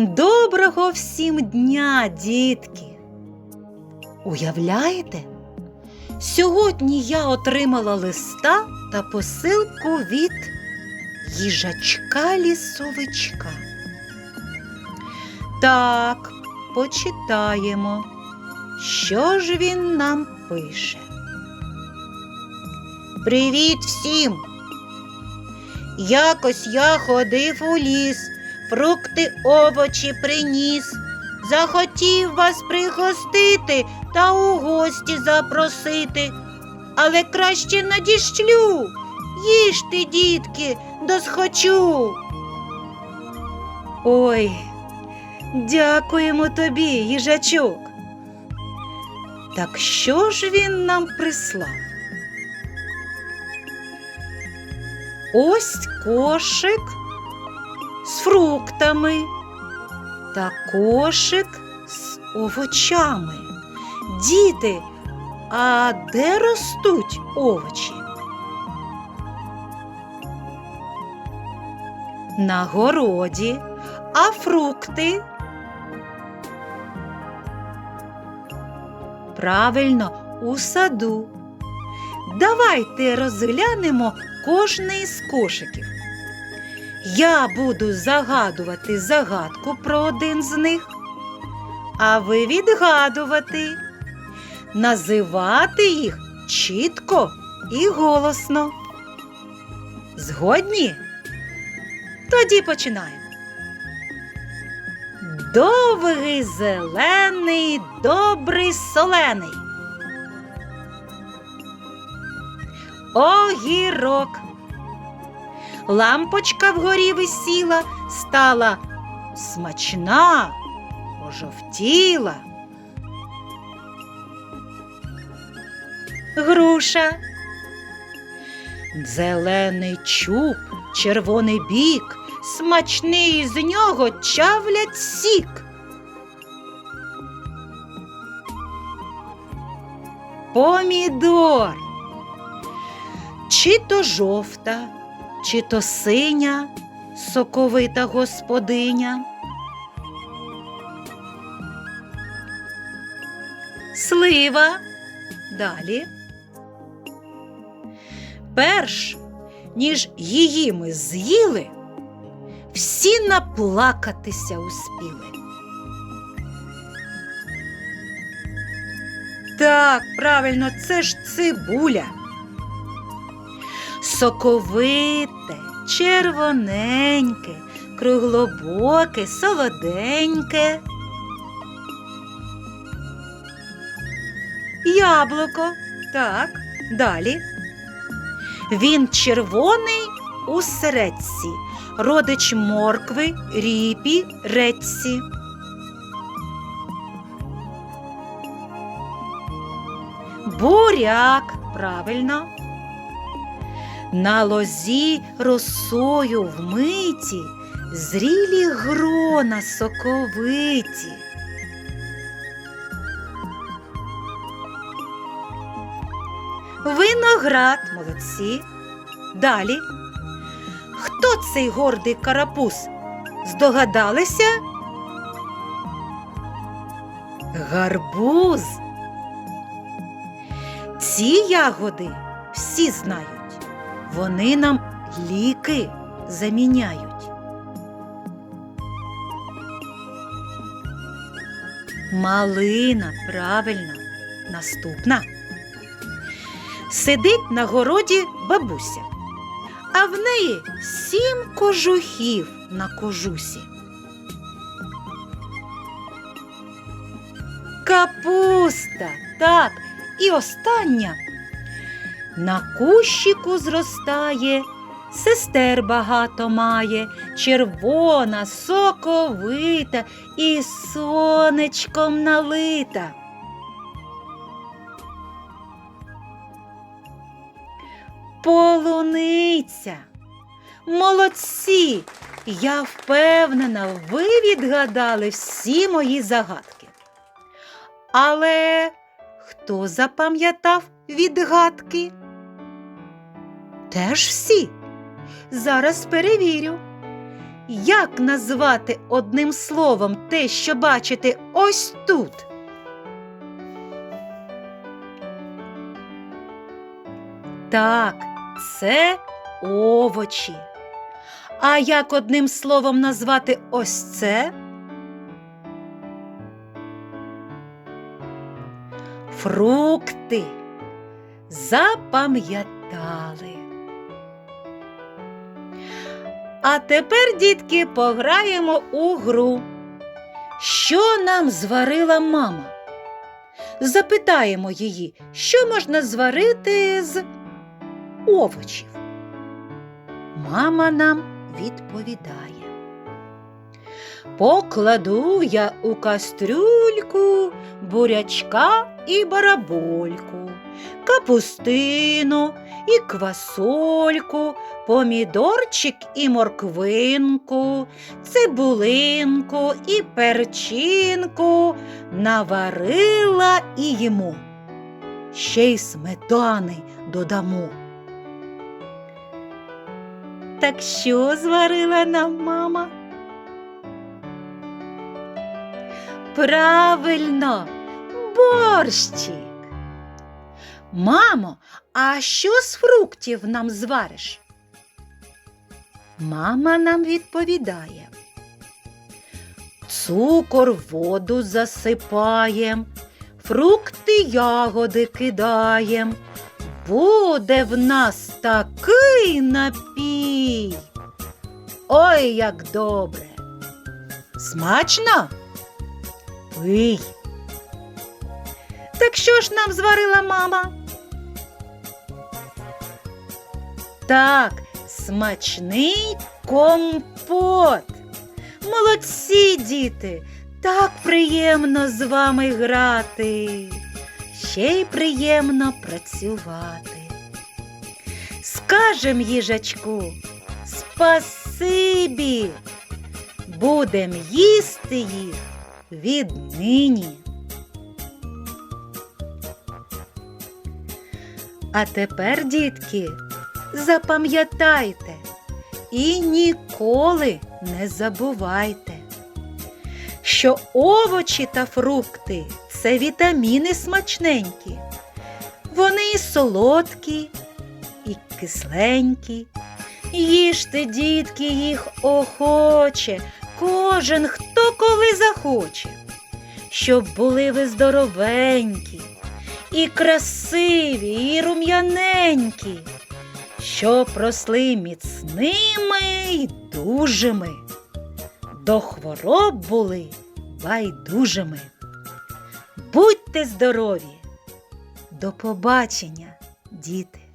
Доброго всім дня, дітки! Уявляєте? Сьогодні я отримала листа та посилку від їжачка лісовичка. Так, почитаємо, що ж він нам пише. Привіт всім! Якось я ходив у ліс, фрукти, овочі приніс. Захотів вас пригостити та у гості запросити. Але краще надішлю. Їжте, дітки, досхочу. Ой, дякуємо тобі, їжачок. Так що ж він нам прислав? Ось кошик з фруктами та кошик з овочами. Діти, а де ростуть овочі? На городі, а фрукти? Правильно, у саду. Давайте розглянемо кожний з кошиків. Я буду загадувати загадку про один з них, а ви відгадувати, називати їх чітко і голосно. Згодні? Тоді починаємо. Довгий зелений, добрий солений. Огірок. Лампочка вгорі висіла, стала смачна, пожовтіла. Груша. Зелений чуб, червоний бік, смачний з нього чавлять сік. Помідор. Чи то жовта, чи то синя, соковита господиня. Слива. Далі. Перш, ніж її ми з'їли, всі наплакатися успіли. Так, правильно, це ж цибуля. Соковите, червоненьке, круглобоке, солоденьке. Яблуко. Так, далі. Він червоний у середці, родич моркви, ріпі, редці. Буряк, правильно. На лозі росою вмиті, зрілі грона соковиті. Виноград, молодці. Далі. Хто цей гордий карапуз? Здогадалися? Гарбуз. Ці ягоди всі знають. Вони нам ліки заміняють. Малина, правильно, наступна. Сидить на городі бабуся, а в неї сім кожухів на кожусі. Капуста, так, і остання. На кущику зростає, сестер багато має, червона, соковита і сонечком налита. Полуниця. Молодці! Я впевнена, ви відгадали всі мої загадки. Але хто запам'ятав відгадки? Теж всі. Зараз перевірю. як назвати одним словом те, що бачите ось тут? Так, це овочі. А як одним словом назвати ось це? Фрукти. Запам'ятали. А тепер, дітки, пограємо у гру. Що нам зварила мама? Запитаємо її, що можна зварити з овочів. Мама нам відповідає. Покладу я у кастрюльку бурячка і барабольку, капустину і квасольку, помідорчик і морквинку, цибулинку і перчинку наварила і їмо. Ще й сметани додамо. Так що зварила нам мама? Правильно, борщик. Мамо, а що з фруктів нам звариш? Мама нам відповідає. Цукор воду засипаєм, фрукти ягоди кидаєм. Буде в нас такий напій. Ой, як добре. Смачно? Пий. Так що ж нам зварила мама? Так, смачний компот. Молодці, діти, так приємно з вами грати. Ще й приємно працювати. Скажем їжачку спасибі. Будем їсти їх віднині. А тепер, дітки, запам'ятайте і ніколи не забувайте, що овочі та фрукти це вітаміни смачненькі. Вони і солодкі, і кисленькі. Їжте, дітки, їх охоче, кожен хто коли захоче, щоб були ви здоровенькі, і красиві, і рум'яненькі, щоб росли міцними й дужими, до хвороб були байдужими. Будьте здорові! До побачення, діти!